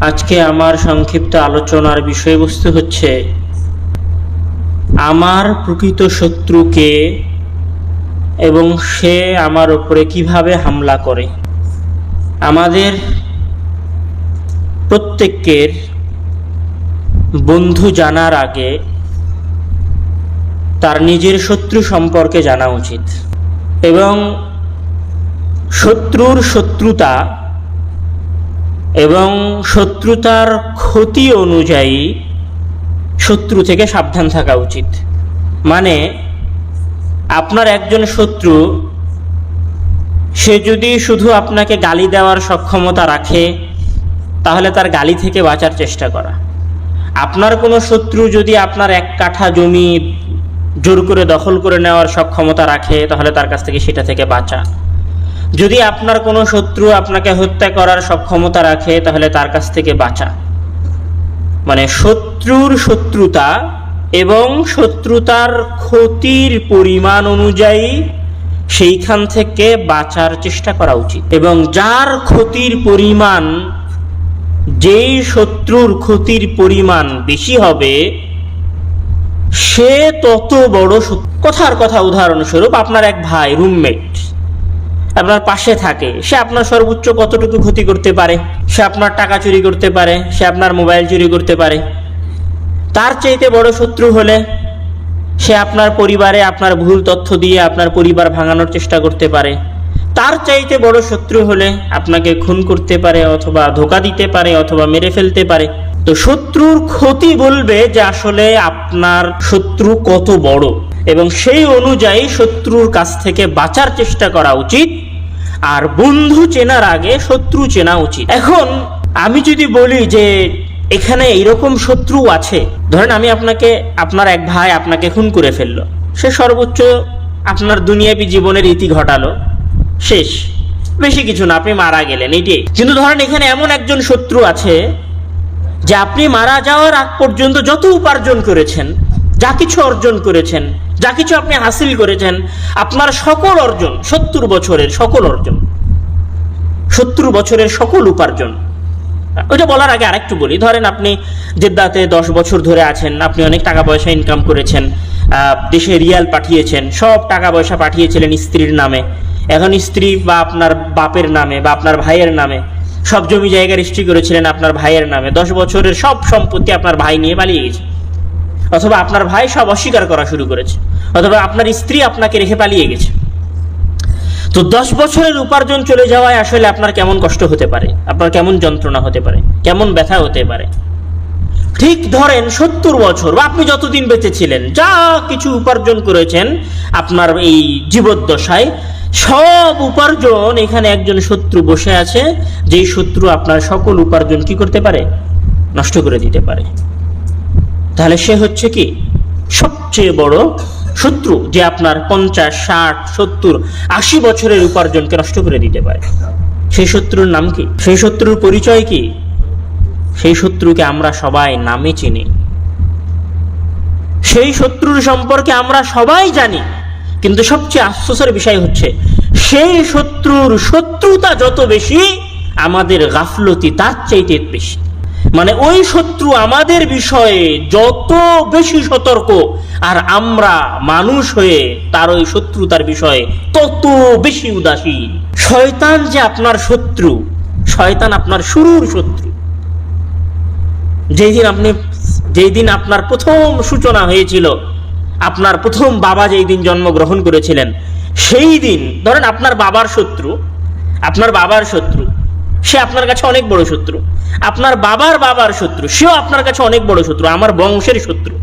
আজকে আমার সংক্ষিপ্ত আলোচনার বিষয়বস্তু হচ্ছে, আমার প্রকৃত শত্রুকে এবং সে আমার উপরে কীভাবে হামলা করে। আমাদের প্রত্যেকের বন্ধু জানার আগে তার নিজের শত্রু সম্পর্কে জানা উচিত। এবং শত্রুর শত্রুতা এবং শত্রুতার ক্ষতি অনুযায়ী শত্রু থেকে সাবধান থাকা উচিত। মানে আপনার একজন শত্রু, সে যদি শুধু আপনাকে গালি দেওয়ার সক্ষমতা রাখে, তাহলে তার গালি থেকে বাঁচার চেষ্টা করা। আপনার কোনো শত্রু যদি আপনার এক কাঠা জমি জোর করে দখল করে নেওয়ার সক্ষমতা রাখে, তাহলে তার কাছ থেকে সেটা থেকে বাঁচা। যদি আপনার কোনো শত্রু আপনাকে হত্যা করার সক্ষমতা রাখে, তাহলে তার কাছ থেকে বাঁচা। মানে শত্রুর শত্রুতা এবং শত্রুতার ক্ষতির পরিমাণ অনুযায়ী সেইখান থেকে বাঁচার চেষ্টা করা উচিত। এবং যার ক্ষতির পরিমাণ, যেই শত্রুর ক্ষতির পরিমাণ বেশি হবে, সে তত বড় কথার কথা উদাহরণস্বরূপ আপনার এক ভাই রুমমেট আপনার পাশে থাকে। সে আপনার সর্বোচ্চ কতটুকু ক্ষতি করতে পারে? সে আপনার টাকা চুরি করতে পারে, সে আপনার মোবাইল চুরি করতে পারে। তার চাইতে বড় শত্রু হলে সে আপনার পরিবারে আপনার ভুল তথ্য দিয়ে আপনার পরিবার ভাঙানোর চেষ্টা করতে পারে। তার চাইতে বড় শত্রু হলে আপনাকে খুন করতে পারে অথবা ধোকা দিতে পারে অথবা মেরে ফেলতে পারে। তো শত্রুর ক্ষতি বলবে যে আসলে আপনার শত্রু কত বড়? এবং সেই অনুযায়ী শত্রুর কাছ থেকে বাঁচার চেষ্টা করা উচিত, আর বন্ধু চেনার আগে শত্রু চেনা উচিত। এখন আমি যদি বলি যে এখানে এইরকম শত্রু আছে, ধরেন আমি আপনাকে, আপনার এক ভাই আপনাকে খুন করে ফেলল। সে সর্বোচ্চ আপনার দুনিয়াবি জীবনের ইতি ঘটালো। শেষ। বেশি কিছু না, আপনি মারা গেলেন এটাই কিন্তু ধরেন এখানে এমন একজন শত্রু আছে, যে আপনি মারা যাওয়ার আগ পর্যন্ত যত উপার্জন করেছেন যা কিছু অর্জন করেছেন, যা কিছু আপনি হাসিল করেছেন, আপনার সকল অর্জন, সত্তর বছরের সকল অর্জন, সত্তর বছরের সকল উপার্জন। ওইটা বলার আগে আরেকটু বলি, ধরেন আপনি জেদ্দাতে দশ বছর ধরে আছেন, আপনি অনেক টাকা পয়সা ইনকাম করেছেন দেশে রিয়াল পাঠিয়েছেন, সব টাকা পয়সা পাঠিয়েছিলেন স্ত্রীর নামে। এখন স্ত্রী বা আপনার বাপের নামে বা আপনার ভাইয়ের নামে, সব জমি জায়গা রেজিস্ট্রি করেছিলেন আপনার ভাইয়ের নামে। দশ বছরের সব সম্পত্তি আপনার ভাই নিয়ে পালিয়ে গেছে। অথবা আপনার ভাই সব অস্বীকার করা শুরু করেছে। অথবা আপনার স্ত্রী আপনাকে রেখে পালিয়ে গেছে। তো দশ বছরের উপার্জন চলে যাওয়ায় আসলে আপনার কেমন কষ্ট হতে পারে? আপনার কেমন যন্ত্রণা হতে পারে? কেমন ব্যথা হতে পারে? ঠিক ধরেন সত্তর বছর, বা আপনি যতদিন বেঁচে ছিলেন, যা কিছু উপার্জন করেছেন, আপনার এই জীবদ্দশায়, সব উপার্জন এখানে একজন শত্রু বসে আছে, যেই শত্রু আপনার সকল উপার্জন কি করতে পারে? নষ্ট করে দিতে পারে। তাহলে সে হচ্ছে কি? সবচেয়ে বড় শত্রু যে আপনার পঞ্চাশ, ষাট, সত্তর, আশি বছরের উপার্জনকে নষ্ট করে দিতে পারে। সেই শত্রুর নাম কি? সেই শত্রুর পরিচয় কি? সেই শত্রুকে আমরা সবাই নামে চিনি। সেই শত্রুর সম্পর্কে আমরা সবাই জানি। কিন্তু সবচেয়ে আফসোসের বিষয় হচ্ছে, সেই শত্রুর শত্রুতা যত বেশি, আমাদের গাফলতি তার চাইতে বেশি। মানে ওই শত্রু আমাদের বিষয়ে যত বেশি সতর্ক আর আমরা মানুষ হয়ে তার ওই শত্রুতার বিষয়ে তত বেশি উদাসীন শয়তান যে আপনার শত্রু, শয়তান আপনার শুরুর শত্রু। যেই দিন আপনি যেই দিন আপনার প্রথম সূচনা হয়েছিল, আপনার প্রথম বাবা যেই দিন জন্মগ্রহণ করেছিলেন, সেই দিন, ধরেন আপনার বাবার শত্রু, আপনার বাবার শত্রু সে আপনার কাছে অনেক বড় শত্রু। আপনার বাবার বাবার শত্রু, সেও আপনার কাছে অনেক বড় শত্রু, আমার বংশের শত্রু।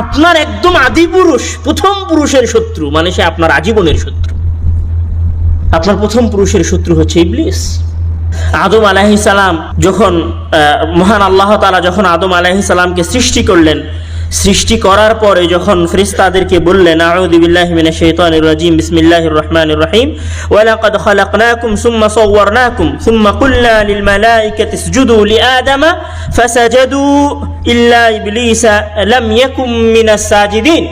আপনার একদম আদি পুরুষ প্রথম পুরুষের শত্রু মানে সে আপনার আজীবনের শত্রু। আপনার প্রথম পুরুষের শত্রু হচ্ছে ইবলিস। আদম আলাহি সালাম যখন মহান আল্লাহ তাআলা যখন আদম আলাহি সালামকে সৃষ্টি করলেন সৃষ্টি করার পরে যখন ফেরেশতাদেরকে বললেন আউযু বিল্লাহি মিনাশ শাইতানির রাজিম বিসমিল্লাহির রহমানির রহিম ওয়া লাকাদ খালাকনাকুম সুম্মা সাওয়ারনাকুম সুম্মা কুলনা লিল মালাইকাতি ইসজুদু লিআদামা ফাসাজাদু ইল্লা ইবলিসা লাম ইয়াকুম মিনাস সাজিদিন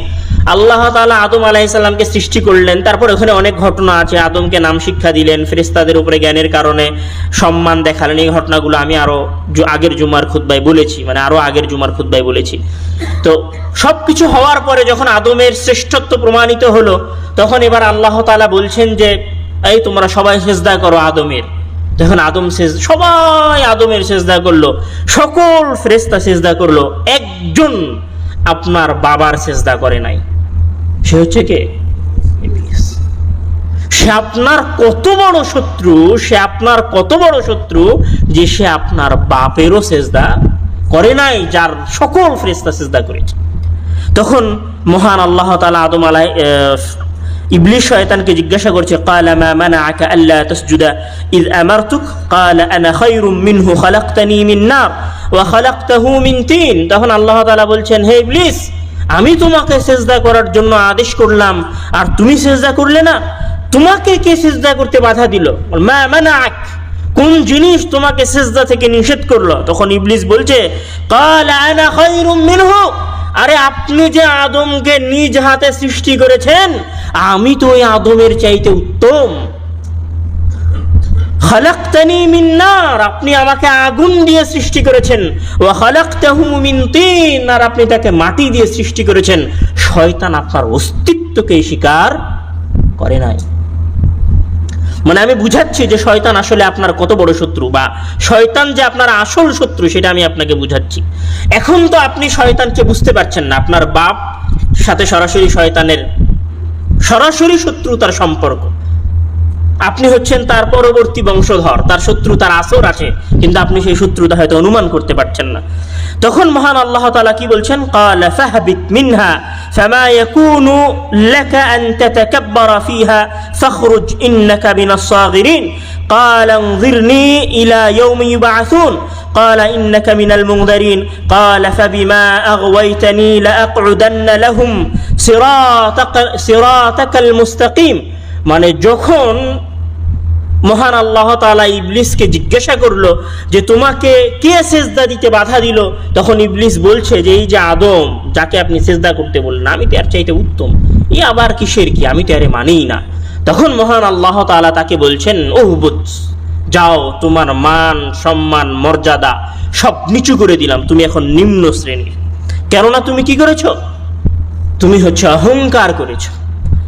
আল্লাহ তাআলা আদম আলাইসাল্লামকে সৃষ্টি করলেন, তারপর ওখানে অনেক ঘটনা আছে। আদমকে নাম শিক্ষা দিলেন, ফেরেশতাদের উপরে জ্ঞানের কারণে সম্মান দেখালেন। এই ঘটনাগুলো আমি আরও আগের জুমার খুদ্বায় বলেছি মানে আরও আগের জুমার খুদ্বায় বলেছি। তো সবকিছু হওয়ার পরে যখন আদমের শ্রেষ্ঠত্ব প্রমাণিত হলো, তখন এবার আল্লাহ তাআলা বলছেন যে, এই তোমরা সবাই সেজদা করো আদমের। যখন আদম সেজ সবাই আদমের সেজদা করল। সকল ফেরেস্তা সেজদা করল। একজন আপনার বাবার সেজদা করে নাই। সে হচ্ছে কে? সে আপনার কত বড় শত্রু, সে আপনার কত বড় শত্রু যে সে আপনার বাপেরও সেজদা করে নাই, যার সকল ফ্রেস্তা সেজদা করেছে। তখন মহান আল্লাহ তালা আদম আলাই ইবলিশ শয়তানকে জিজ্ঞাসা করছে, কালা মা মানাআকা আল্লা তাসজুদা? ইয আমারতুক? কালা আনা খায়রুম মিনহু, খালাকতানি মিন নার, ওয়া খালাকতাহু মিন তিন। তখন আল্লাহ তাআলা বলছেন, হে ইবলিস আমি তোমাকে সেজদা করার জন্য আদেশ করলাম, আর তুমি সেজদা করলে না, তোমাকে কে সেজদা করতে বাধা দিল? মা কোন জিনিস তোমাকে সেজদা থেকে নিষেধ করল? তখন ইবলিস বলছে আরে আপনি যে আদমকে নিজ হাতে সৃষ্টি করেছেন, আমি তো ওই আদমের চাইতে উত্তম। খালাক্তানি মিন নার, আপনি আমাকে আগুন দিয়ে সৃষ্টি করেছেন। ওয়া খালাক্তাহু মিন তিন, আর আপনি তাকে মাটি দিয়ে সৃষ্টি করেছেন। শয়তান আপনার অস্তিত্বকে স্বীকার করে নাই। মানে আমি বুঝাচ্ছি যে শয়তান আসলে আপনার কত বড় শত্রু, বা শয়তান যে আপনার আসল শত্রু, সেটা আমি আপনাকে বুঝাচ্ছি। এখন তো আপনি শয়তানকে বুঝতে পারছেন না, আপনার বাপ সাথে সরাসরি শয়তানের সরাসরি শত্রুতার সম্পর্ক। আপনি হচ্ছেন তার পরবর্তী বংশধর তার শত্রু তার আসর আছে কিন্তু আপনি সেই শত্রুতা হয়তো অনুমান করতে পারছেন না তখন মহান আল্লাহ তাআলা কি বলছেন قال فاهبط منها فما يكون لك أن تتكبر فيها فاخرج إنك من الصاغرين قال انظرني إلى يوم يبعثون قال إنك من المنذرين قال فبما أغويتني لأقعدن لهم صراطك, صراطك المستقيم মানে যখন মহান আল্লাহ তাআলা ইবলিসকে জিজ্ঞাসা করল যে, তোমাকে কে সেজদা দিতে বাধা দিল? তখন ইবলিস বলছে যে, এই যে আদম, যাকে আপনি সেজদা করতে বললেন, আমি তো আর চাইতে উত্তম। ই আবার কিসের কি? আমি তো আরে মানিই না। তখন মহান আল্লাহ তাআলা তাকে বলছেন ওহবুত যাও, তোমার মান, সম্মান, মর্যাদা সব নিচু করে দিলাম। তুমি এখন নিম্ন শ্রেণির। কেননা তুমি কি করেছ? তুমি হচ্ছে অহংকার করেছ।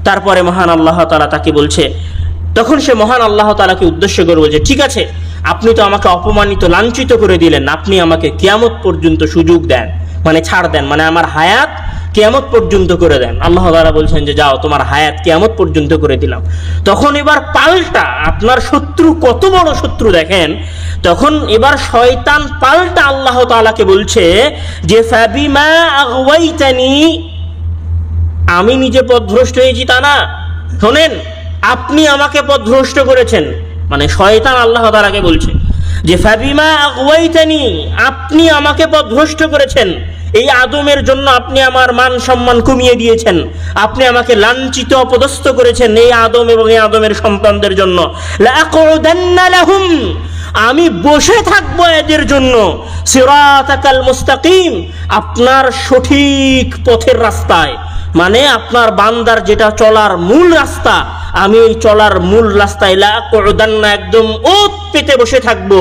তারপরে মহান আল্লাহ তালা তাকে বলছে তখন সে মহান আল্লাহ তালাকে উদ্দেশ্য করে যে, ঠিক আছে, আপনি তো আমাকে অপমানিত, লাঞ্ছিত করে দিলেন। আপনি আমাকে কিয়ামত পর্যন্ত সুযোগ দেন মানে ছাড় দেন মানে আমার হায়াত কেয়ামত পর্যন্ত করে দেন। আল্লাহ তালা বলছেন যে, যাও, তোমার হায়াত কেয়ামত পর্যন্ত করে দিলাম। তখন এবার পাল্টা আপনার শত্রু, কত বড় শত্রু দেখেন, তখন এবার শয়তান পাল্টা আল্লাহ তাআলাকে বলছে যে আগওয়াইতানি, আমি নিজে পথভ্রষ্ট হয়েছি তা না। শোনেন আপনি আমাকে পথভ্রষ্ট করেছেন। মানে শয়তান আল্লাহ তাআলাকে বলছে যে, ফাবিমা আগওয়াইতানি, আপনি আমাকে পথভ্রষ্ট করেছেন। এই আদমের জন্য আপনি আমার মান সম্মান কমিয়ে দিয়েছেন। আপনি আমাকে লাঞ্ছিত, অপদস্থ করেছেন এই আদম এবং এই আদমের সন্তানদের জন্য। লাহুম, আমি বসে থাকব এদের জন্য। সিরাতাকাল মুস্তাকিম, আপনার সঠিক পথের রাস্তায়। মানে আপনার বান্দার যেটা চলার মূল রাস্তা আমি চলার মূল রাস্তায় লাকুদান্না একদম ওত পেতে বসে থাকব।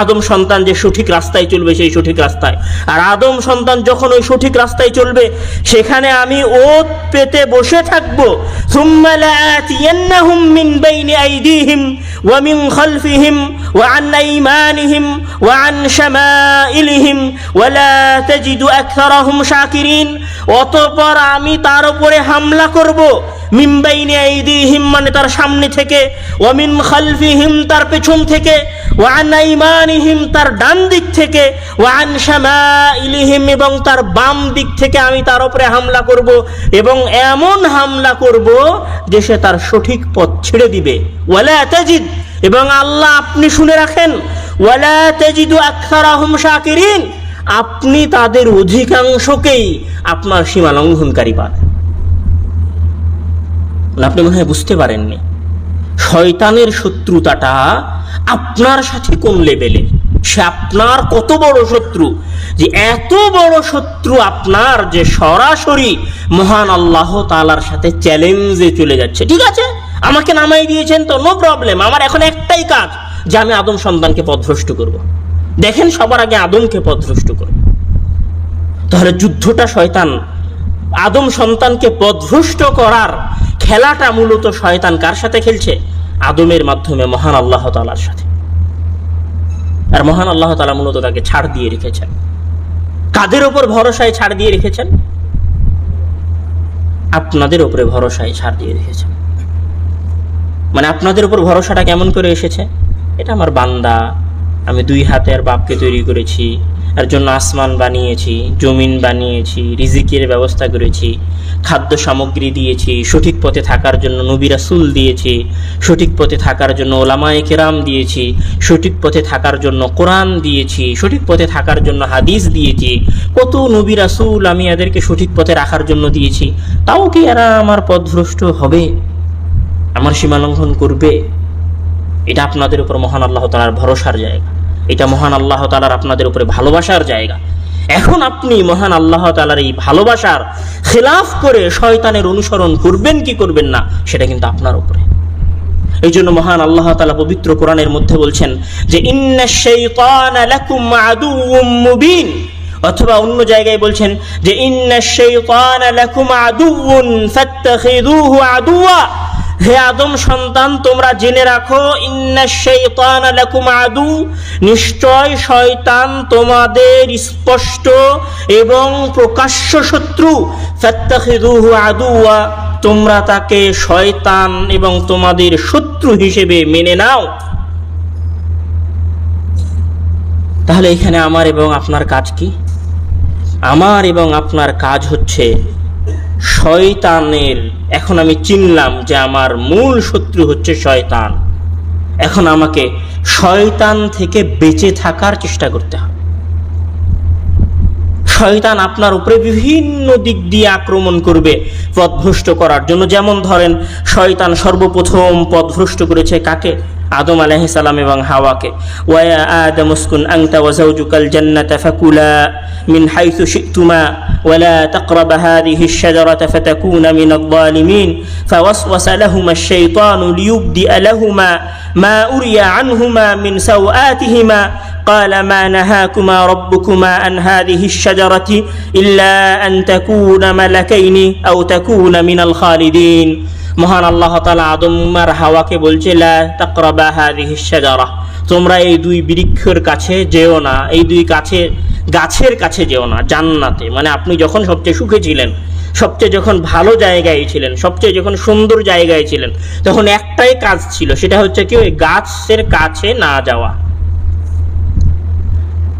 আদম সন্তান যে সঠিক রাস্তায় চলবে সেই সঠিক রাস্তায়। আর আদম সন্তান যখন ওই সঠিক রাস্তায় চলবে, সেখানে আমি ওত পেতে বসে থাকব। মিন বাইনি আইদিহিম ওয়া মিন খালফিহিম ওয়া আন আইমানিহিম ওয়া আন শামাইলিহিম ওয়া লা তাজিদু আকথারাহুম শাকিরিন। অতঃপর আমি তার উপরে হামলা করব। মিম্বাইনে আইদিহিম মানে তার সামনে থেকে। ওয়ামিন খালফিহিম, তার পেছন থেকে। ওয়ান আইমানিহিম, তার ডান দিক থেকে। ওয়ান শামাইলিহিম, এবং তার বাম দিক থেকে আমি তার উপরে হামলা করব, এবং এমন হামলা করব যে সে তার সঠিক পথ ছেড়ে দিবে। ওয়ালা তাজিদ, এবং আল্লাহ আপনি শুনে রাখেন ওয়ালা তাজিদু আকসারাহুম শাকিরিন, আপনি তাদের অধিকাংশকেই আপনার সীমা লঙ্ঘনকারী পাবেন আপনি মনে হয় বুঝতে পারেননি। শয়তানের শত্রুতাটা আপনার সাথে কোন লেভেলে সে আপনার কত বড় শত্রু? যে এত বড় শত্রু আপনার যে সরাসরি মহান আল্লাহ তালার সাথে চ্যালেঞ্জে চলে যাচ্ছে। ঠিক আছে? আমাকে নামাই দিয়েছেন তো নো প্রবলেম আমার এখন একটাই কাজ, যে আমি আদম সন্তানকে পথভ্রষ্ট করব। দেখেন সবার আগে আদমকে পথভ্রষ্ট করব। তাহলে যুদ্ধটা শয়তান আদম সন্তানকে পথভ্রষ্ট করার খেলাটা মূলত শয়তান কার সাথে খেলছে? আদমের মাধ্যমে মহান আল্লাহ তালার সাথে। আর মহান আল্লাহ তালা মূলত তাকে ছাড় দিয়ে রেখেছেন। কাদের ওপর ভরসায় ছাড় দিয়ে রেখেছেন? আপনাদের ওপরে ভরসায় ছাড় দিয়ে রেখেছেন। মানে আপনাদের উপর ভরসাটা কেমন করে এসেছে? এটা আমার বান্দা, আমি দুই হাতের বাপকে তৈরি করেছি। এর জন্য আসমান বানিয়েছি, জমিন বানিয়েছি, রিজিকের ব্যবস্থা করেছি, খাদ্য সামগ্রী দিয়েছি, সঠিক পথে থাকার জন্য নবী রাসুল দিয়েছি, সঠিক পথে থাকার জন্য ওলামায়ে কেরাম দিয়েছি, সঠিক পথে থাকার জন্য কোরআন দিয়েছি, সঠিক পথে থাকার জন্য হাদিস দিয়েছি। কত নবী রাসুল আমি এদেরকে সঠিক পথে রাখার জন্য দিয়েছি। তাও কি এরা আমার পথভ্রষ্ট হবে? আমার সীমা লঙ্ঘন করবে? এটা আপনাদের উপর মহান আল্লাহ তালার ভরসার জায়গা। এটা মহান আল্লাহ তালার আপনাদের উপরে ভালোবাসার জায়গা। এখন আপনি মহান আল্লাহ তালার এই ভালোবাসার খেলাফ করে শয়তানের অনুসরণ করবেন কি করবেন না, সেটা কিন্তু আপনার উপরে। এই জন্য মহান আল্লাহ তালা পবিত্র কোরআনের মধ্যে বলছেন যে মুবিন। অথবা অন্য জায়গায় বলছেন যে, ইন্না হে আদম সন্তান, তোমরা জেনে রাখো আদু। নিশ্চয় শয়তান তোমাদের স্পষ্ট এবং প্রকাশ্য শত্রু। আদুওয়া। তোমরা তাকে শয়তান এবং তোমাদের শত্রু হিসেবে মেনে নাও। তাহলে এখানে আমার এবং আপনার কাজ কি? আমার এবং আপনার কাজ হচ্ছে শয়তানের। এখন আমি চিনলাম যে আমার মূল শত্রু হচ্ছে শয়তান। এখন আমাকে শয়তান থেকে বেঁচে থাকার চেষ্টা করতে হবে। শয়তান আপনার উপরে বিভিন্ন দিক দিয়ে আক্রমণ করবে, পথভ্রষ্ট করার জন্য। যেমন ধরেন, শয়তান সর্বপ্রথম পথভ্রষ্ট করেছে কাকে? আদম আলাইহিস সালাম এবং হাওয়াকে ওয়া আদম উসকুন আনতা ওয়া যাওজুকাল জান্নাতা ফাকুলা মিন হাইথু শি'তুমা ولا تقرب هذه الشجرة فتكون من الظالمين فوسوس لهما الشيطان ليبدئ لهما ما أري عنهما من سوآتهما قال ما نهاكما ربكما عن هذه الشجرة إلا أن تكون ملكين أو تكون من الخالدين মহান আল্লাহ তালা আদমার হাওয়াকে বলছে তোমরা এই দুই বৃক্ষের কাছে যেও না, এই দুই কাছে, গাছের কাছে যেও না, জান্নাতে। মানে আপনি যখন সবচেয়ে সুখে ছিলেন, সবচেয়ে যখন ভালো জায়গায় ছিলেন, সবচেয়ে যখন সুন্দর জায়গায় ছিলেন, তখন একটাই কাজ ছিল, সেটা হচ্ছে কি ওই গাছের কাছে না যাওয়া।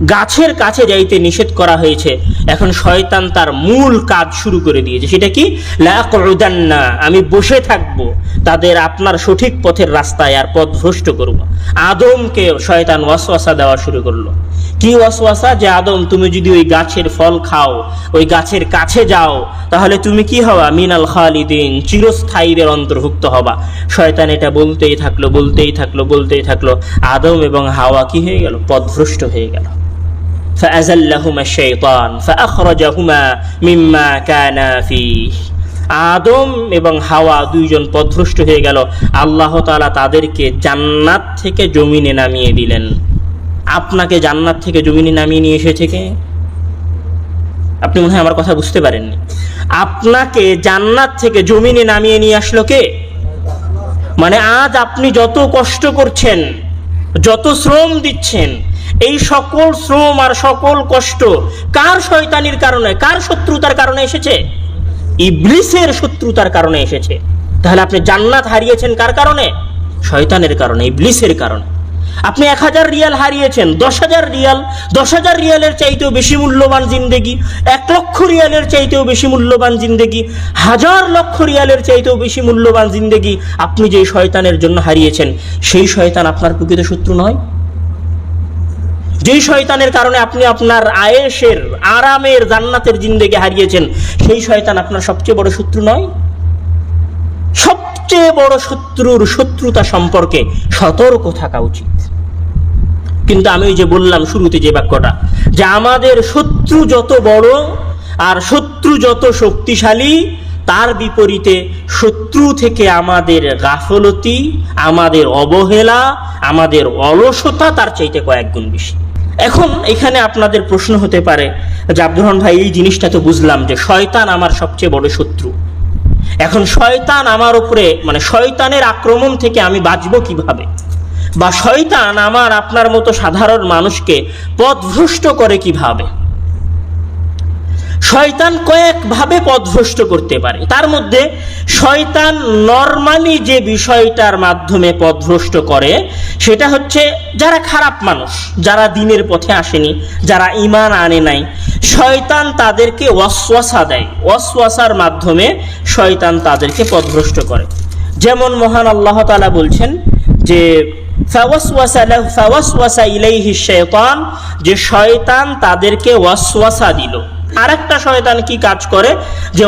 গাছের কাছে যাইতে নিষেধ করা হয়েছে। এখন শয়তান তার মূল কাজ শুরু করে দিয়েছে। সেটা কি? না আমি বসে থাকব। তাদের আপনার সঠিক পথের রাস্তায় আর পথ ভ্রষ্ট করব। আদমকে শয়তান ওয়াসওয়াসা দেওয়া শুরু করল। কি ওয়াসওয়াসা? যে আদম, তুমি যদি ওই গাছের ফল খাও, ওই গাছের কাছে যাও, তাহলে তুমি কি হবা? মিনাল খালিদিন, চিরস্থায়ীদের অন্তর্ভুক্ত হবা। শয়তান এটা বলতেই থাকল বলতেই থাকল বলতেই থাকল। আদম এবং হাওয়া কি হয়ে গেল? পথভ্রষ্ট হয়ে গেল। فأزلهما الشيطان فأخرجهما مما كان فيه আদম এবং হাওয়া দুইজন পথভ্রষ্ট হয়ে গেল আল্লাহ তাআলা তাদেরকে জান্নাত থেকে জমিনে নামিয়ে দিলেন আপনাকে জান্নাত থেকে জমিনে নামিয়ে নিয়ে এসেছে কে আপনি মনে হয় আমার কথা বুঝতে পারেননি আপনাকে জান্নাত থেকে জমিনে নামিয়ে নিয়ে আসলো কে মানে আজ আপনি যত কষ্ট করছেন যত শ্রম দিচ্ছেন এই সকল শ্রম আর সকল কষ্ট কার শয়তানির কারণে, কার শত্রুতার কারণে এসেছে? ইবলিসের শত্রুতার কারণে এসেছে। তাহলে আপনি জান্নাত হারিয়েছেন কার কারণে? শয়তানের কারণে, ইবলিসের কারণে। আপনি এক হাজার রিয়াল হারিয়েছেন, দশ হাজার রিয়াল, দশ হাজার রিয়ালের চাইতেও বেশি মূল্যবান জিন্দেগি, এক লক্ষ রিয়ালের চাইতেও বেশি মূল্যবান জিন্দেগি, হাজার লক্ষ রিয়ালের চাইতেও বেশি মূল্যবান জিন্দেগি আপনি যে শয়তানের জন্য হারিয়েছেন, সেই শয়তান আপনার প্রকৃত শত্রু নয়। যেই শয়তানের কারণে আপনি আপনার আয়েসের আরামের, জান্নাতের জিন্দেগি হারিয়েছেন, সেই শয়তান আপনার সবচেয়ে বড় শত্রু নয়? সবচেয়ে বড় শত্রুর শত্রুতা সম্পর্কে সতর্ক থাকা উচিত। কিন্তু আমি ওই যে বললাম শুরুতে যে বাক্যটা, যে আমাদের শত্রু যত বড় আর শত্রু যত শক্তিশালী, তার বিপরীতে শত্রু থেকে আমাদের গাফলতি, আমাদের অবহেলা, আমাদের অলসতা তার চাইতে কয়েক গুণ বেশি। এখন এখানে আপনাদের প্রশ্ন হতে পারে যে আব্দুর রহমান ভাই, এই জিনিসটা তো বুঝলাম যে শয়তান আমার সবচেয়ে বড় শত্রু। এখন শয়তান আমার উপরে মানে শয়তানের আক্রমণ থেকে আমি বাঁচব কীভাবে? বা শয়তান আমার আপনার মতো সাধারণ মানুষকে পথভ্রষ্ট করে কীভাবে? শয়তান কয়েকভাবে পথভ্রষ্ট করতে পারে। তার মধ্যে শয়তান নর্মালি যে বিষয়টার মাধ্যমে পথভ্রষ্ট করে, সেটা হচ্ছে যারা খারাপ মানুষ, যারা দিনের পথে আসেনি, যারা ইমান আনে নাই, শয়তান তাদেরকে ওয়াসওয়াসা দেয়। ওয়াসওয়াসার মাধ্যমে শয়তান তাদেরকে পথভ্রষ্ট করে। যেমন মহান আল্লাহ তাআলা বলছেন যে যে শয়তান তাদেরকে ওয়াসওয়াসা দিল। আরেকটা শয়তান কি কাজ করে? যে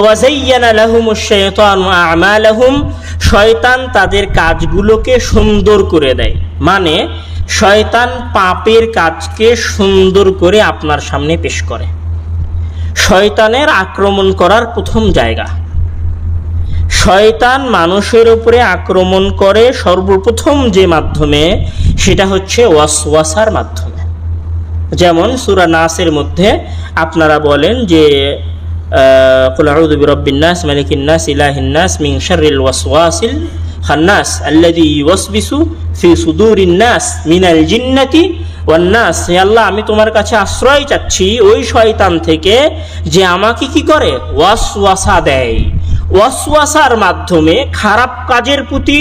শয়তান তাদের কাজগুলোকে সুন্দর করে দেয়। মানে শয়তান পাপের কাজকে সুন্দর করে আপনার সামনে পেশ করে। শয়তানের আক্রমণ করার প্রথম জায়গা। শয়তান মানুষের উপরে আক্রমণ করে সর্বপ্রথম যে মাধ্যমে, সেটা হচ্ছে ওয়াসওয়াসার মাধ্যমে। যেমন সুরা নাসের মধ্যে আপনারা বলেন যে قل أعوذ برب الناس ملك الناس إله الناس من شر الوسواس الخناس الذي يوسوس في صدور الناس من الجنة ওয়ান্নাস হে আল্লাহ আমি তোমার কাছে আশ্রয় চাচ্ছি ওই শয়তান থেকে যে আমাকে কি করে ওয়াসওয়াসা দেয় ওয়াসওয়াসার মাধ্যমে, খারাপ কাজের প্রতি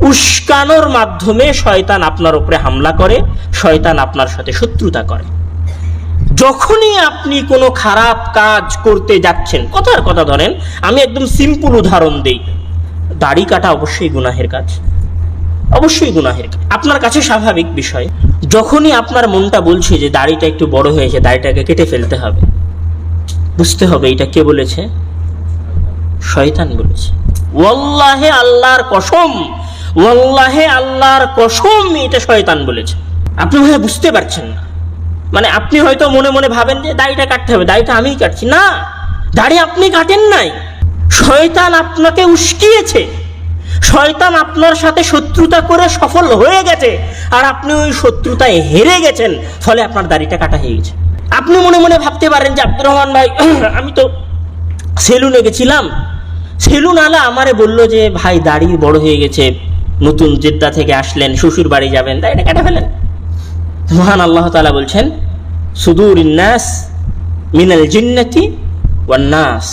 উস্কানোর মাধ্যমে শয়তান আপনার উপরে হামলা করে, শয়তান আপনার সাথে শত্রুতা করে। যখনই আপনি কোনো খারাপ কাজ করতে যাচ্ছেন কথার কথা ধরেন, আমি একদম সিম্পল উদাহরণ দিই। দাড়ি কাটা অবশ্যই গুনাহের কাজ। অবশ্যই গুনাহের কাজ। আপনার কাছে স্বাভাবিক বিষয়, যখনই আপনার মনটা বলছে যে দাড়িটা একটু বড় হয়েছে, দাড়িটাকে কেটে ফেলতে হবে, বুঝতে হবে এটা কে বলেছে? শয়তান বলেছে। ওয়াল্লাহে আল্লাহর কসম, ওয়াল্লাহে আল্লাহর কসম এটা শয়তান বলেছে। আপনি ভাই বুঝতে পারছেন না। মানে আপনি হয়তো মনে মনে ভাবেন যে দাড়িটা কাটতে হবে, দাড়িটা আমিই কাটছি। না, দাড়ি আপনি কাটেন নাই। শয়তান আপনাকে উস্কিয়েছে। শয়তান আপনার সাথে শত্রুতা করে সফল হয়ে গেছে আর আপনি ওই শত্রুতায় হেরে গেছেন, ফলে আপনার দাড়িটা কাটা হয়ে গেছে। আপনি মনে মনে ভাবতে পারেন যে আব্দুর রহমান ভাই, আমি তো সেলুনে গেছিলাম সেলুন আলা আমারে বলল যে, ভাই, দাড়ি বড় হয়ে গেছে। নতুন জেদ্দা থেকে আসলেন, শ্বশুর বাড়ি যাবেন। দাড়িটা কেটে ফেলেন। মহান আল্লাহ তালা বলছেন সুদুর ইন্নাস মিনাল জিন্নাতি ওয়ান্নাস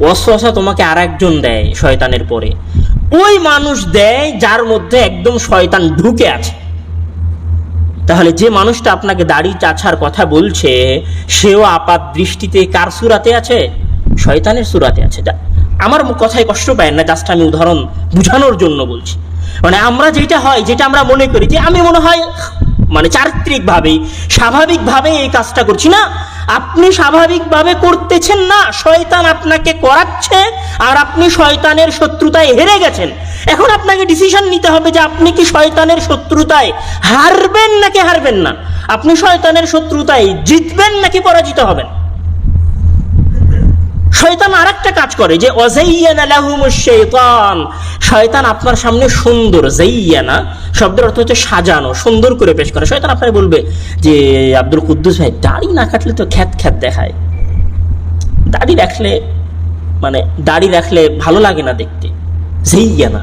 ওয়াসওয়াসা তোমাকে আর একজন দেয় শয়তানের পরে। ওই মানুষ দেয় যার মধ্যে একদম শয়তান ঢুকে আছে। তাহলে যে মানুষটা আপনাকে দাড়ি চাছার কথা বলছে, সেও আপাত দৃষ্টিতে কার সুরাতে আছে? শয়তানের সুরাতে আছে। যা- আমার কথায় কষ্ট পায় না, জাস্ট আমি উদাহরণ বুঝানোর জন্য বলছি। মানে আমরা যেটা হয়, যেটা আমরা মনে করি যে আমি মনে হয় মানে চারিত্রিকভাবেই, স্বাভাবিকভাবে এই কাজটা করছি না। আপনি স্বাভাবিকভাবে করতেছেন না, শয়তান আপনাকে করাচ্ছে, আর আপনি শয়তানের শত্রুতায় হেরে গেছেন। এখন আপনাকে ডিসিশন নিতে হবে যে আপনি কি শয়তানের শত্রুতায় হারবেন নাকি হারবেন না। আপনি শয়তানের শত্রুতায় জিতবেন নাকি পরাজিত হবেন। শয়তান আর একটা কাজ করে যে অজাইয়ানা শয়তান আপনার সামনে সুন্দর জাইয়ানা শব্দের অর্থ হচ্ছে সাজানো, সুন্দর করে পেশ করে। শয়তান আপনাকে বলবে যে, আব্দুল কুদ্দুস ভাই, দাড়ি না কাটলে তো খ্যাত খ্যাত দেখায়। দাড়ি রাখলে মানে দাড়ি রাখলে ভালো লাগে না দেখতে। জাইয়ানা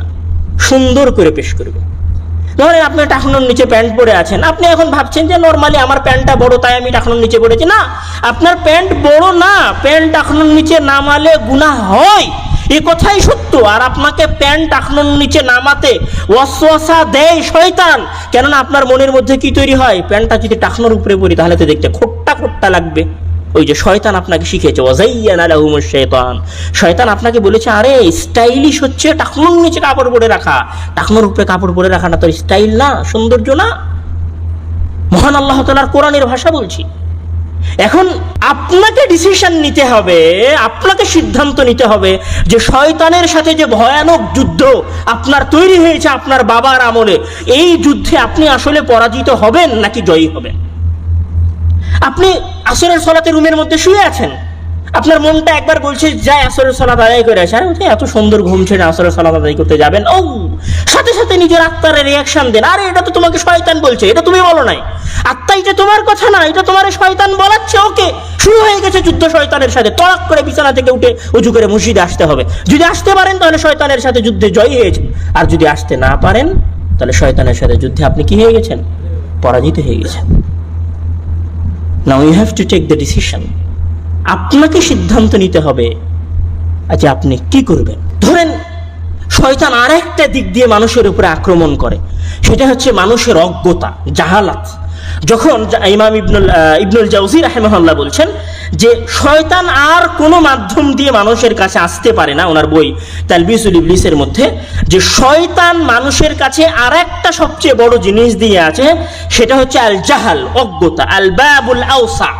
সুন্দর করে পেশ করবে। ধরেন আপনি টাকনোর নিচে প্যান্ট পরে আছেন, আপনি এখন ভাবছেন যে নর্মালি আমার প্যান্টটা বড়, তাই আমি টাকনোর নিচে পড়েছি না, আপনার প্যান্ট বড় না, প্যান্ট টাকনোর নিচে নামালে গুনাহ হয়। এ কথাই সত্য, আর আপনাকে প্যান্ট টাকনোর নিচে নামাতে ওয়াসওয়াসা দেয় শয়তান। কেননা আপনার মনের মধ্যে কি তৈরি হয়? প্যান্টটা যদি টাকনোর উপরে পড়ি তাহলে তো দেখতে খোট্টা খোট্টা লাগবে। ওই যে শয়তান আপনাকে শিখেছে শাইতান। শয়তান আপনাকে বলেছে, আরে স্টাইলিশ হচ্ছে টাকনোর নিচে কাপড় পরে রাখা। টাকনোর উপরে কাপড় পরে রাখা না তোর স্টাইল না, সৌন্দর্য না। মহান আল্লাহ তাআলার কোরআনের ভাষা বলছি। এখন আপনাকে ডিসিশন নিতে হবে, আপনাকে সিদ্ধান্ত নিতে হবে যে শয়তানের সাথে যে ভয়ানক যুদ্ধ আপনার তৈরি হয়েছে আপনার বাবার আমলে, এই যুদ্ধে আপনি আসলে পরাজিত হবেন নাকি জয়ী হবেন? আপনি আসরের সলাতে রুমের মধ্যে শুয়ে আছেন? আপনার মনটা একবার বলছে, যাই, আসরের সলাত আদায় করে আসে। আরে এত সুন্দর ঘুম ছেড়ে আসরের সলাত আদায় করতে যাবেন। ও সাথে সাথে নিজের আত্মার রিয়াকশন দেন। আরে, এটা তো তোমাকে শয়তান বলছে, এটা তুমি বলো নাই। আত্মা, এটা তোমার কথা না, এটা তোমার শয়তান বলাচ্ছে। ওকে, শুরু হয়ে গেছে যুদ্ধ শয়তানের সাথে। তড়াক করে বিছানা থেকে উঠে উঁচু করে মসজিদে আসতে হবে। যদি আসতে পারেন, তাহলে শয়তানের সাথে যুদ্ধে জয়ী হয়েছেন। আর যদি আসতে না পারেন, তাহলে শয়তানের সাথে যুদ্ধে আপনি কি হয়ে গেছেন? পরাজিত হয়ে গেছেন। Now you have to take the decision আপনাকে সিদ্ধান্ত নিতে হবে যে আপনি কি করবেন। ধরেন, শয়তান আর একটা দিক দিয়ে মানুষের উপরে আক্রমণ করে। সেটা হচ্ছে মানুষের অজ্ঞতা, জাহালাত। যখন ইমাম ইবনুল ইবনুল জাউজি রাহেমহল্লা বলছেন যে শয়তান আর কোনো মাধ্যম দিয়ে মানুষের কাছে আসতে পারে না, ওনার বই তালবিসুল ইবলিসের মধ্যে, যে শয়তান মানুষের কাছে আর একটা সবচেয়ে বড় জিনিস দিয়ে আছে, সেটা হচ্ছে আল জাহাল অজ্ঞতা আল বাবুল আউসা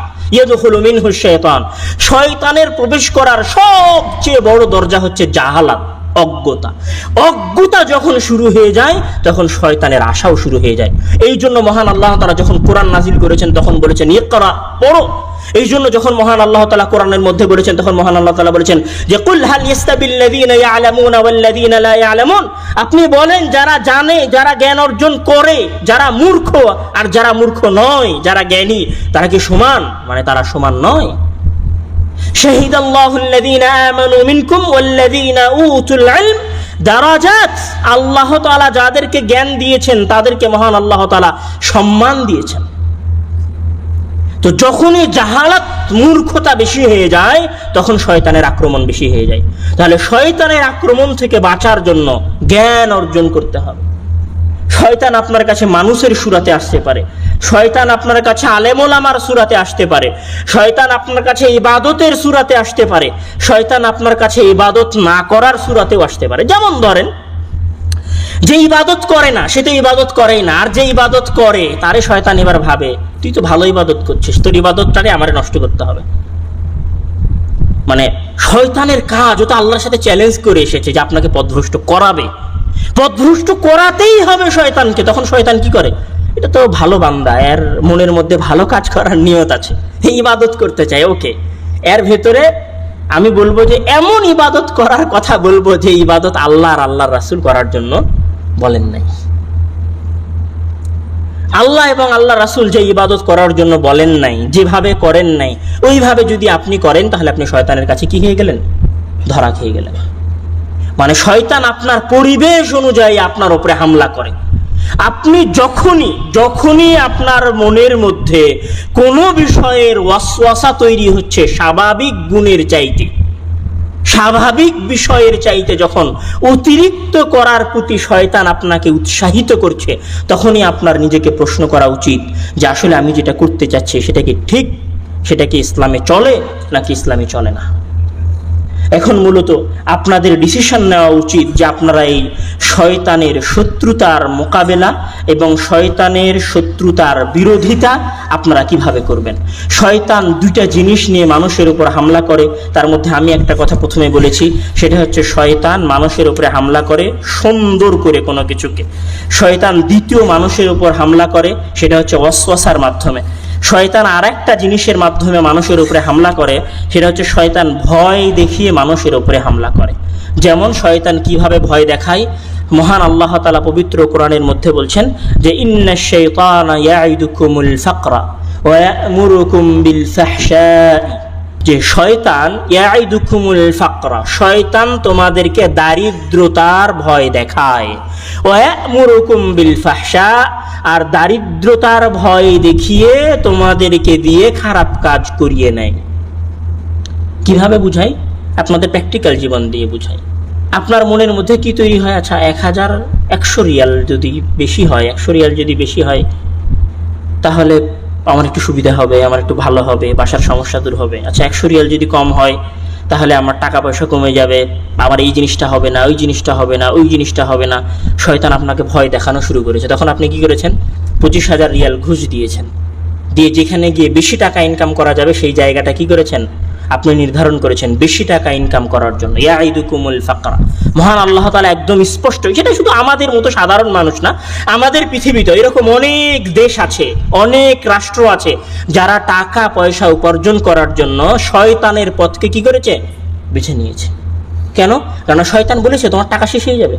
শাইতান শয়তানের প্রবেশ করার সবচেয়ে বড় দরজা হচ্ছে জাহালাত। অজ্ঞতা। অজ্ঞতা যখন শুরু হয়ে যায়, তখন শয়তানের আশাও শুরু হয়ে যায়। এই জন্য মহান আল্লাহ তাআলা যখন কোরআন নাজিল করেছেন, তখন বলেছেন, ইকরা, পড়ো। এই জন্য যখন মহান আল্লাহ তালা কোরআনের মধ্যে বলেছেন, তখন মহান আল্লাহ তাআলা বলেছেন, যে কুল হাল ইয়ালামুন? আপনি বলেন, যারা জানে, যারা জ্ঞান অর্জন করে, যারা মূর্খ, আর যারা মূর্খ নয়, যারা জ্ঞানী, তারা কি সমান? মানে তারা সমান নয়। شهد الله الذين آمنوا منكم والذين أوتوا العلم দারাজাত আল্লাহ তাআলা যাদেরকে জ্ঞান দিয়েছেন তাদেরকে মহান আল্লাহ তাআলা সম্মান দিয়েছেন তো যখনই জাহালাত মূর্খতা বেশি হয়ে যায় তখন শয়তানের আক্রমণ বেশি হয়ে যায় তাহলে শয়তানের আক্রমণ থেকে বাঁচার জন্য জ্ঞান অর্জন করতে হবে শয়তান আপনার কাছে মানুষের সুরাতে আসতে পারে। শয়তান আপনার কাছে আলেমোলামার সুরাতে আসতে পারে। শয়তান আপনার কাছে ইবাদতের সুরাতে আসতে পারে। শয়তান আপনার কাছে ইবাদত না করার সুরাতেও আসতে পারে। যেমন ধরেন, যে ইবাদত করে না, সে তো ইবাদত করেই না। আর যে ইবাদত করে, তারে শয়তান এবার ভাবে, তুই তো ভালো ইবাদত করছিস, তোর ইবাদতটারে আমারে নষ্ট করতে হবে। মানে শয়তানের কাজ, ও তো আল্লাহর সাথে চ্যালেঞ্জ করে এসেছে যে আপনাকে পথভ্রষ্ট করাবে। পথভ্রষ্ট করাতেই হবে শয়তানকে। তখন শয়তান কি করে? এটা তো ভালো বান্দা, এর মনের মধ্যে ভালো কাজ করার নিয়ত আছে। ইবাদত করতে চাই ওকে। এর ভেতরে আমি বলব যে, এমন ইবাদত করার কথা বলব যে, ইবাদত আল্লাহ আর আল্লাহর রাসূল করার জন্য বলেন নাই। আল্লাহ এবং আল্লাহ রাসূল যে ইবাদত করার জন্য বলেন নাই, যেভাবে করেন নাই, ওইভাবে যদি আপনি করেন, তাহলে আপনি শয়তানের কাছে কি হয়ে গেলেন? ধরা খেয়ে গেলেন। মানে শয়তান আপনার পরিবেশ অনুযায়ী আপনার উপরে হামলা করে। আপনি যখনই যখনই আপনার মনের মধ্যে কোনো বিষয়ের ওয়াসওয়াসা তৈরি হচ্ছে স্বাভাবিক গুণের চাইতে, স্বাভাবিক বিষয়ের চাইতে যখন অতিরিক্ত করার প্রতি শয়তান আপনাকে উৎসাহিত করছে, তখনই আপনার নিজেকে প্রশ্ন করা উচিত যে আসলে আমি যেটা করতে চাচ্ছি সেটা কি ঠিক? সেটা কি ইসলামে চলে নাকি ইসলামে চলে না? এখন মূলত আপনাদের ডিসিশন নেওয়া উচিত যে আপনারা এই শয়তানের শত্রুতার মোকাবেলা এবং শয়তানের শত্রুতার বিরোধিতা আপনারা কীভাবে করবেন। শয়তান দুইটা জিনিস নিয়ে মানুষের উপর হামলা করে, তার মধ্যে আমি একটা কথা প্রথমে বলেছি, সেটা হচ্ছে শয়তান মানুষের উপরে হামলা করে, সুন্দর করে কোনো কিছুকে। শয়তান দ্বিতীয় মানুষের উপর হামলা করে, সেটা হচ্ছে অশ্বাসার মাধ্যমে। শয়তান আর একটা জিনিসের মাধ্যমে মানুষের উপরে হামলা করে, সেটা হচ্ছে শয়তান ভয় দেখিয়ে মানুষের উপরে হামলা করে। যেমন শয়তান কীভাবে ভয় দেখায়? মহান আল্লাহ তালা পবিত্র কোরআনের মধ্যে বলছেন যে, ইন্না ফাকরা ওয়া মুরুকুম বিল ফাহশাই। যে শয়তান ইয়াইদুকুমুল ফাকরা, শয়তান তোমাদেরকে দারিদ্রতার ভয় দেখায়। ওয়ামুরুকুম বিল ফাহশা, আর দারিদ্রতার ভয় দেখিয়ে তোমাদেরকে দিয়ে খারাপ কাজ করিয়ে নেয়। কীভাবে বুঝাই? আপনাদের প্র্যাকটিক্যাল জীবন দিয়ে বুঝাই। আপনার মনের মধ্যে কি তৈরি হয়? আচ্ছা এক হাজার, একশো রিয়াল যদি বেশি হয়, একশো রিয়াল যদি বেশি হয়, তাহলে আমার একটু সুবিধা হবে, আমার একটু ভালো হবে, বাসার সমস্যা দূর হবে। আচ্ছা একশো রিয়াল যদি কম হয়, তাহলে আমার টাকা পয়সা কমে যাবে, আমার এই জিনিসটা হবে না, ওই জিনিসটা হবে না, ওই জিনিসটা হবে না। শয়তান আপনাকে ভয় দেখানো শুরু করেছে। তখন আপনি কি করেছেন? পঁচিশ হাজার রিয়াল ঘুষ দিয়েছেন। দিয়ে যেখানে গিয়ে বেশি টাকা ইনকাম করা যাবে, সেই জায়গাটা কি করেছেন? আপনি নির্ধারণ করেছেন বেশি টাকা ইনকাম করার জন্য। ইয়াইদুকুমুল ফাকরা। মহান আল্লাহ তাআলা একদম স্পষ্ট। সেটা শুধু আমাদের মতো সাধারণ মানুষ না, আমাদের পৃথিবীতে এরকম অনেক দেশ আছে, অনেক রাষ্ট্র আছে, যারা টাকা পয়সা উপার্জন করার জন্য শয়তানের পথকে কি করেছে? বেছে নিয়েছে। কেন? কেন শয়তান বলেছে তোমার টাকা শেষ হয়ে যাবে।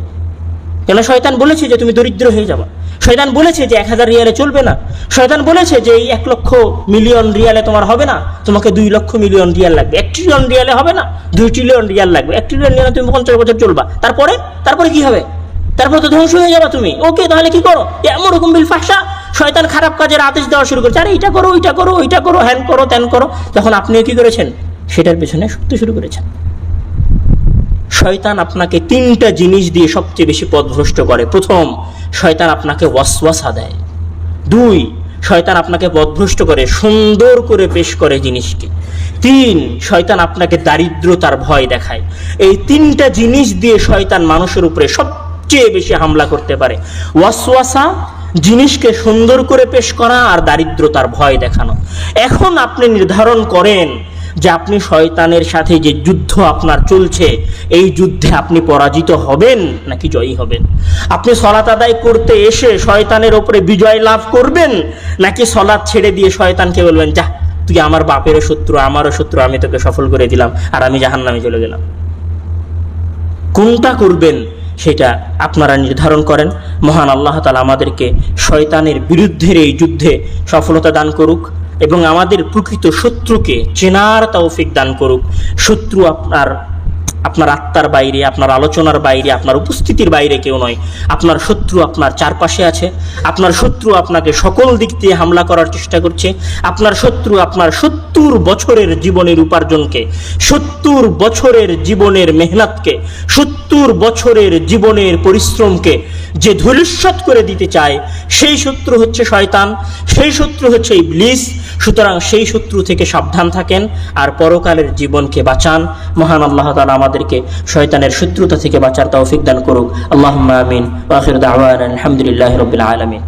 কেন শয়তান বলেছে যে তুমি দরিদ্র হয়ে যাবে। শয়তান বলেছে যে এক হাজার রিয়ালে চলবে না। শয়তান বলেছে যে এই এক লক্ষ মিলিয়ন রিয়ালে তোমার হবে না। তোমাকে দুই লক্ষ মিলিয়ন রিয়াল লাগবে। এক ট্রিলিয়ন রিয়ালে হবে না, দুই ট্রিলিয়ন রিয়াল লাগবে। এক ট্রিলিয়ন রিয়ালে তুমি পঞ্চাশ বছর চলবা। তারপরে? তারপরে কি হবে? তারপরে তো ধ্বংস হয়ে যাবে তুমি। ওকে, তাহলে কি করো? এমন রকম বিল ফাঁসা শয়তান খারাপ কাজের আদেশ দেওয়া শুরু করছে। আরে এইটা করো, ওইটা করো ওইটা করো, হ্যান করো, ত্যান করো। তখন আপনিও কি করেছেন? সেটার পেছনে সত্যি শুরু করেছেন। শয়তান আপনাকে তিনটা জিনিস দিয়ে সবচেয়ে বেশি পথভ্রষ্ট করে। প্রথম, শয়তান আপনাকে ওয়াসওয়াসা দেয়। দুই, শয়তান আপনাকে পথভ্রষ্ট করে, সুন্দর করে পেশ করে জিনিসকে। তিন, শয়তান আপনাকে দারিদ্রতার ভয় দেখায়। এই তিনটা জিনিস দিয়ে শয়তান মানুষের উপরে সবচেয়ে বেশি হামলা করতে পারে। ওয়াসওয়াসা, জিনিসকে সুন্দর করে পেশ করা আর দারিদ্রতার ভয় দেখানো। এখন আপনি নির্ধারণ করেন যে আপনি শয়তানের সাথে যে যুদ্ধ আপনার চলছে, এই যুদ্ধে আপনি পরাজিত হবেন নাকি জয়ী হবেন? আপনি সলাত আদায় করতে এসে শয়তানের ওপরে বিজয় লাভ করবেন, নাকি সলাৎ ছেড়ে দিয়ে শয়তানকে বলবেন যা তুই আমার বাপেরও শত্রু, আমারও শত্রু, আমি তোকে সফল করে দিলাম, আর আমি জাহান্নামে চলে গেলাম কোনটা করবেন সেটা আপনারা নির্ধারণ করেন। মহান আল্লাহ তালা আমাদেরকে শয়তানের বিরুদ্ধের এই যুদ্ধে সফলতা দান করুক। এবং আমাদের প্রকৃত শত্রুকে চেনার তৌফিক দান করুক। শত্রু আপনার আপনার আত্মার বাইরে, আপনার আলোচনার বাইরে, আপনার উপস্থিতির বাইরে কেউ নয়। আপনার শত্রু আপনার চারপাশে আছে। আপনার শত্রু আপনাকে সকল দিক দিয়ে হামলা করার চেষ্টা করছে। আপনার শত্রু আপনার সত্তর বছরের জীবনের উপার্জনকে, সত্তর বছরের জীবনের মেহনতকে, সত্তর বছরের জীবনের পরিশ্রমকে যে ধূলিস্বৎ করে দিতে চায়, সেই শত্রু হচ্ছে শয়তান, সেই শত্রু হচ্ছে এই ইবলিস। সুতরাং সেই শত্রু থেকে সাবধান থাকেন আর পরকালের জীবনকে বাঁচান। মহান আল্লাহ তালা আমাদেরকে শয়তানের শত্রুতা থেকে বাঁচার তৌফিক দান করুক। আল্লাহ আমিন। আলহামদুলিল্লাহ রবিল আলমিন।